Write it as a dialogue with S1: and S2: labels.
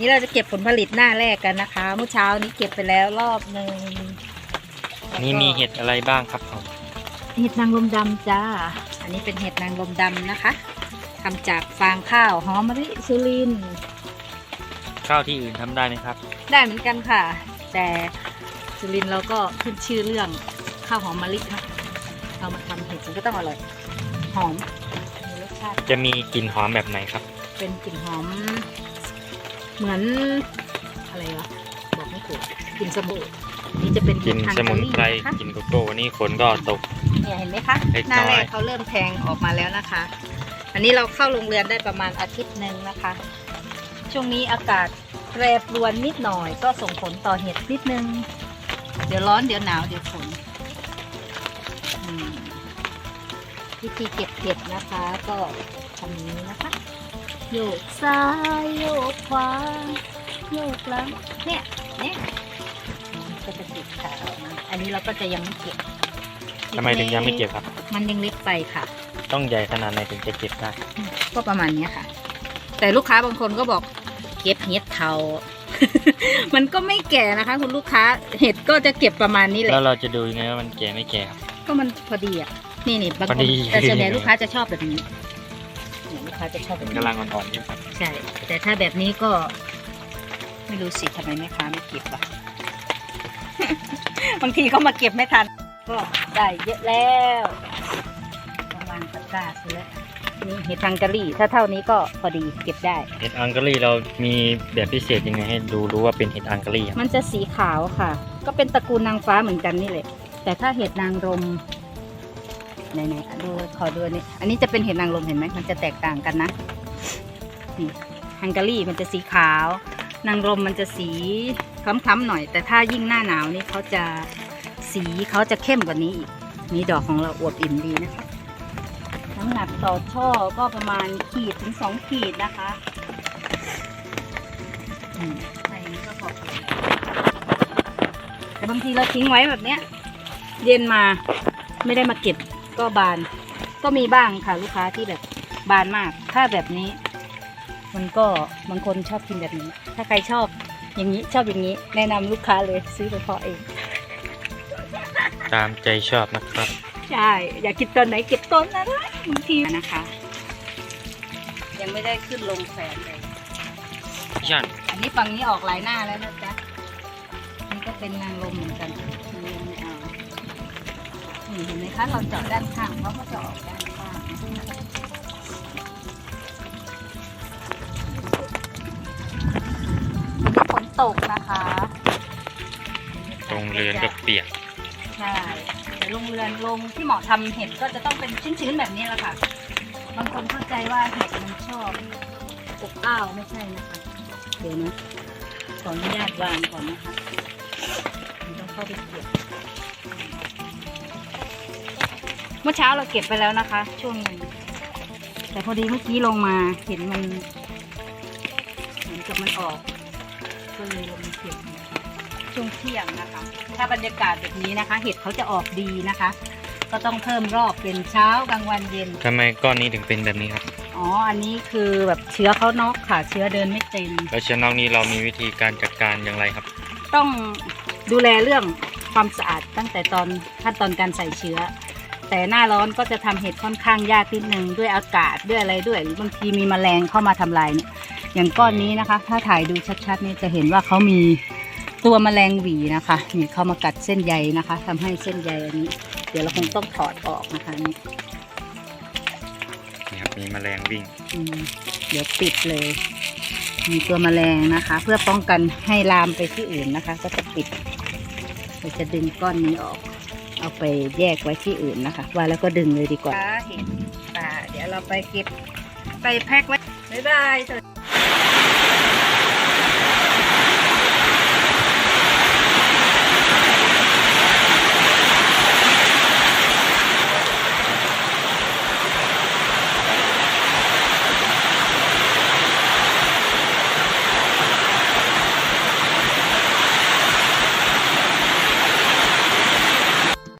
S1: นี่อยู่ใกล้ๆนี่เราจะเก็บผลผลิตหน้าแรกกันนะคะ เมื่อเช้านี้เก็บไปแล้วรอบหนึ่ง
S2: อันนี้มีเห็ดอะไรบ้างครับผม
S1: เห็ดนางรมดำจ้า อันนี้เป็นเห็ดนางรมดำนะคะทำจากฟางข้าวหอมมะลิสุรินทร์
S2: ข้าวที่อื่นทำได้ไหมครับ
S1: ได้เหมือนกันค่ะ แต่สุรินทร์เราก็ขึ้นชื่อเรื่องข้าวหอมมะลินะเรามาทำเห็ดมันก็ต้องอร่อยหอมมีรสชาติ
S2: จะมีกลิ่นหอมแบบไหนครับ
S1: เป็นกลิ่นหอม เหมือนอะไรวะบอกไม่ถูกกลิ่นสบู่นี่จะเป็น
S2: กลิ่น
S1: ฮัง
S2: ส
S1: การี
S2: มุนไพร
S1: นะคะ
S2: กลิ่นโกโก้วันนี้ฝนก็ตก
S1: เนี่ยเห็นไหมคะ
S2: เล็ก
S1: หน้า
S2: น้อย
S1: แรกเขาเริ่มแทงออกมาแล้วนะคะ อันนี้เราเข้าโรงเรียนได้ประมาณอาทิตย์หนึ่งนะคะ ช่วงนี้อากาศแปรปรวนนิดหน่อย ก็ส่งผลต่อเห็ดนิดนึง เดี๋ยวร้อนเดี๋ยวหนาวเดี๋ยวฝนอืมวิธีเก็บเห็ดนะคะ ก็ทำอย่างนี้นะคะโยกซ้ายโยกขวา โยกหลังเนี่ยเนี่ยก็จะติดขาวนะอันนี้เราก็จะยังไม่เก็บ
S2: ทำไมถึงยังไม่เก็บครับ
S1: มันยังเล็กไปค่ะ
S2: ต้องใหญ่ขนาดไหนถึงจะเก็บได้
S1: ก็ประมาณเนี้ยค่ะ แต่ลูกค้าบางคนก็บอกเก็บเห็ดเทามันก็ไม่แก่นะคะ คุณลูกค้าเห็ดก็จะเก็บประมาณนี้แห
S2: แล้
S1: ละ
S2: วเราจะดูยังไงว่ามันแก่ไม่แก่ครับ
S1: ก็มันพอดีอะนี่นี่บาง
S2: พ
S1: ค
S2: อนดี
S1: แต่ส่วนใหญ่ลูกค้าจะชอบแบบนี้เนี่ยลูกค้าจะชอบแบ
S2: มั
S1: บ
S2: น
S1: นี้
S2: กำลังอ่อนๆอยู่ครับ
S1: ใช่แต่ถ้าแบบนี้ก็ ไม่รู้สิทำไมแม่ค้าไม่เก็บอะบางทีเขามาเก็บไม่ทัน ก็ได้เยอะแล้วประมาณตะกร้าไปแล้วนี่เห็ดทังกะรี่ถ้าเท่านี้ก็พอดีเก็บได้
S2: เห็ดอังการีเรามีแบบพิเศษยังไงให้ดูรู้ว่าเป็นเห็ดอังการีครับ
S1: มันจะสีขาวค่ะ ก็เป็นตระกูลนางฟ้าเหมือนกันนี่แหละ แต่ถ้าเห็ดนางรมไหนๆอะดูขอดูอันนี้อันนี้จะเป็นเห็ดนางรมเห็นไหมมันจะแตกต่างกันนะนี่ฮังการีมันจะสีขาว นางรมมันจะสีคล้ำๆหน่อย แต่ถ้ายิ่งหน้าหนาวนี่เขาจะสีเขาจะเข้มกว่านี้อีกนี่ดอกของเราอวบอิ่มดีนะคะน้ำหนักต่อช่อก็ประมาณขีดถึงสองขีดนะคะอืมอะไรอย่างนี้ก็พอแต่บางทีเราทิ้งไว้แบบเนี้ย เย็นมาไม่ได้มาเก็บก็บาน ก็มีบ้างค่ะลูกค้าที่แบบบานมาก ถ้าแบบนี้ มันก็บางคนชอบกินแบบนี้ ถ้าใครชอบอย่างนี้ชอบอย่างนี้ แนะนำลูกค้าเลยซื้อไปเพาะเอง
S2: ตามใจชอบนะครับ
S1: ใช่ อยากกินตอนไหนเก็บต้นนั้นเลยบางทีนะคะ ยังไม่ได้ขึ้นลงแฝดเลย
S2: พี่ชัน
S1: อันนี้ฝั่งนี้ออกหลายหน้าแล้วนะจ๊ะนี่ก็เป็นนางลมเหมือนกันนี่ไม่เอานี่เห็นไหมคะ เราเจาะด้านข้างเขาก็จะออกด้านข้างฝน ตกนะคะ
S2: ตรงเรือนก็เปียก
S1: ใช่แต่โรงเรือนโรงที่เหมาะทำเห็ดก็จะต้องเป็นชื้นๆแบบนี้แหละค่ะ บางคนเข้าใจว่าเห็ดมันชอบอบอ้าวไม่ใช่นะคะเดี๋ยวนะขออนุญาตวางก่อนนะคะมันต้องเข้าไปเก็บเมื่อเช้าเราเก็บไปแล้วนะคะ ช่วงหนึ่งแต่พอดีเมื่อกี้ลงมาเห็นมันเหมือนกับมันออก ก็เลยลงมาเก็บนะคะช่วงเที่ยงนะคะ ถ้าบรรยากาศแบบนี้นะคะ เห็ดเขาจะออกดีนะคะ ก็ต้องเพิ่มรอบเป็นเช้ากลางวันเย็น
S2: ทำไมก้อนนี้ถึงเป็นแบบนี้ครับ
S1: อ๋อ อันนี้คือแบบเชื้อเขานอกค่ะ เชื้อเดินไม่เต็ม
S2: แล้วเชื้อนอกนี้เรามีวิธีการจัดการอย่างไรครับ
S1: ต้องดูแลเรื่องความสะอาดตั้งแต่ตอนขั้นตอนการใส่เชื้อ แต่หน้าร้อนก็จะทำเห็ดค่อนข้างยากนิดนึงด้วยอากาศด้วยอะไรด้วยหรือบางทีมีแมลงเข้ามาทำลายเนี่ย อย่างก้อนนี้นะคะ ถ้าถ่ายดูชัดๆนี่จะเห็นว่าเขามีตัวแมลงหวีนะคะนี่เข้ามากัดเส้นใยนะคะทำให้เส้นใยอันนี้ เดี๋ยวเราคงต้องถอดออกนะคะนี่
S2: นี่ครับมีแมลงวิ่ง
S1: อืมเดี๋ยวปิดเลย มีตัวแมลงนะคะ เพื่อป้องกันให้ลามไปที่อื่นนะคะ ก็จะปิดเราจะดึงก้อนนี้ออก เอาไปแยกไว้ที่อื่นนะคะว่าแล้วก็ดึงเลยดีกว่าเห็นป่าเดี๋ยวเราไปเก็บไปแพ็คไว้บ๊ายบาย